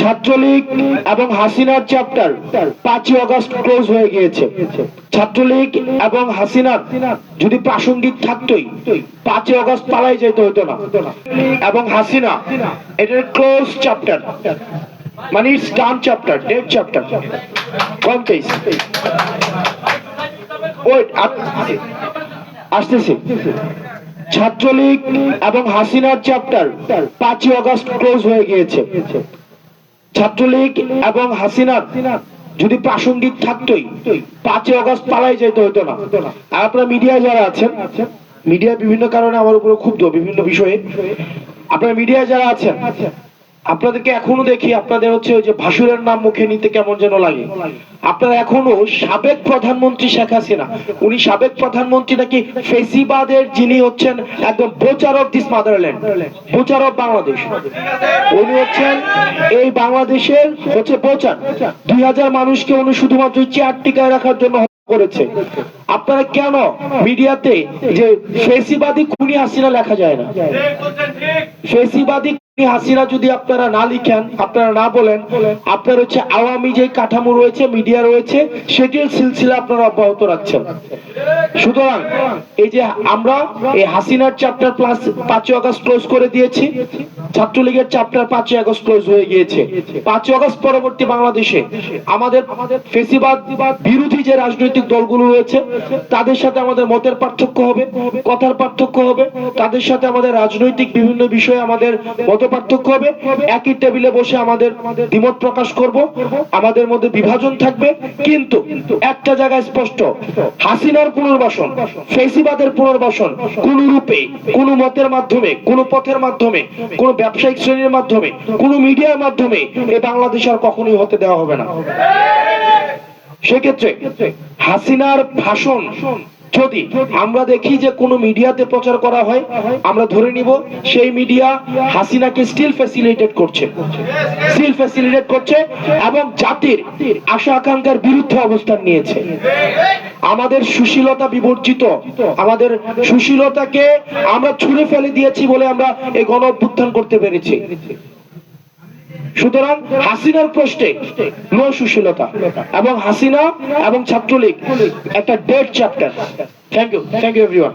ছাত্রলীগ এবং হাসিনার চ্যাপ্টার পাঁচই অগস্ট ক্লোজ হয়ে গিয়েছে। ছাত্রলীগ এবং হাসিনার যদি প্রাসঙ্গিক থাকতোই, পাঁচই অগস্ট পালাই যেতে হতো না। এবং হাসিনা, এটার ক্লোজ চ্যাপ্টার মানে it's done chapter dead chapter কোন ওয়েট আসতেছি। ছাত্রলীগ এবং হাসিনার চ্যাপ্টার পাঁচই অগস্ট ক্লোজ হয়ে গিয়েছে। ছাত্রলীগ এবং হাসিনা যদি প্রাসঙ্গিক থাকতোই, পাঁচই অগস্ট পালাই যেতে হতো না। আর আপনারা মিডিয়া যারা আছেন মিডিয়া বিভিন্ন কারণে আমার উপরে ক্ষুব্ধ, বিভিন্ন বিষয়ে। আপনারা মিডিয়া যারা আছেন আপনাদেরকে এখনও দেখি আপনাদের হচ্ছে ওই যে ভাসুরের নাম মুখে নিতে কেমন যেন লাগে। আপনারা এখনও সাবেক প্রধানমন্ত্রী শেখ হাসিনা, উনি সাবেক প্রধানমন্ত্রী নাকি ফেসিবাদের যিনি হচ্ছেন একদম butcher of this motherland, butcher of Bangladesh. উনি হচ্ছেন এই বাংলাদেশের হচ্ছে বোচার। দুই হাজার মানুষকে উনি শুধুমাত্র চেয়ার টিকায় রাখার জন্য করেছে। আপনারা কেন মিডিয়াতে যে ফেসিবাদী খুনি হাসিনা লেখা যায় না? ফেসিবাদী হাসিনা যদি আপনারা না লিখেন, আপনারা না বলেন, আপনার হচ্ছে আওয়ামী যে কাঠামো রয়েছে মিডিয়া রয়েছে, সেটির সিলসিলা আপনারা অব্যাহত রাখছেন। সুতরাং এই যে আমরা এই হাসিনার চ্যাপ্টার প্লাস পাঁচই আগস্ট ক্লোজ করে দিয়েছি, ছাত্রলীগের চ্যাপ্টার পাঁচই আগস্ট ক্লোজ হয়ে গিয়েছে। পাঁচই আগস্ট পরবর্তী বাংলাদেশে আমাদের ফেসিবাদ বিরোধী যে রাজনৈতিক দলগুলো রয়েছে, তাদের সাথে আমাদের মতের পার্থক্য হবে, কথার পার্থক্য হবে, তাদের সাথে আমাদের রাজনৈতিক বিভিন্ন বিষয়ে আমাদের মত পার্থক্য হবে। একই টেবিলে বসে আমাদের দ্বিমত প্রকাশ করব, আমাদের মধ্যে বিভাজন থাকবে। কিন্তু একটা জায়গায় স্পষ্ট, হাসিনার পুনর্বাসন। ফেসিবাদের পুনর্বাসন কোন রূপে, কোন মতের মাধ্যমে, কোন পথের মাধ্যমে, কোন ব্যবসায়িক শ্রেণির মাধ্যমে, কোন মিডিয়ার মাধ্যমে এ বাংলাদেশ আর কখনোই হতে দেওয়া হবে না। সেক্ষেত্রে হাসিনার ভাষণ যদি আমরা দেখি যে কোন মিডিয়াতে প্রচার করা হয়, আমরা ধরে নিব সেই মিডিয়া হাসিনাকে স্টিল ফ্যাসিলিটেট করছে। স্টিল ফ্যাসিলিটেট করছে এবং জাতির আশা আকাঙ্ক্ষার বিরুদ্ধে অবস্থান নিয়েছে। আমাদের সুশীলতা বিবর্জিত। আমাদের সুশীলতাকে আমরা ছুঁড়ে ফেলে দিয়েছি বলে আমরা এই গণ অভ্যুত্থান করতে পেরেছি। সুতরাং হাসিনার প্রশ্নে নো সুশীলতা এবং হাসিনা এবং ছাত্রলীগ, একটা dead chapter thank you thank you everyone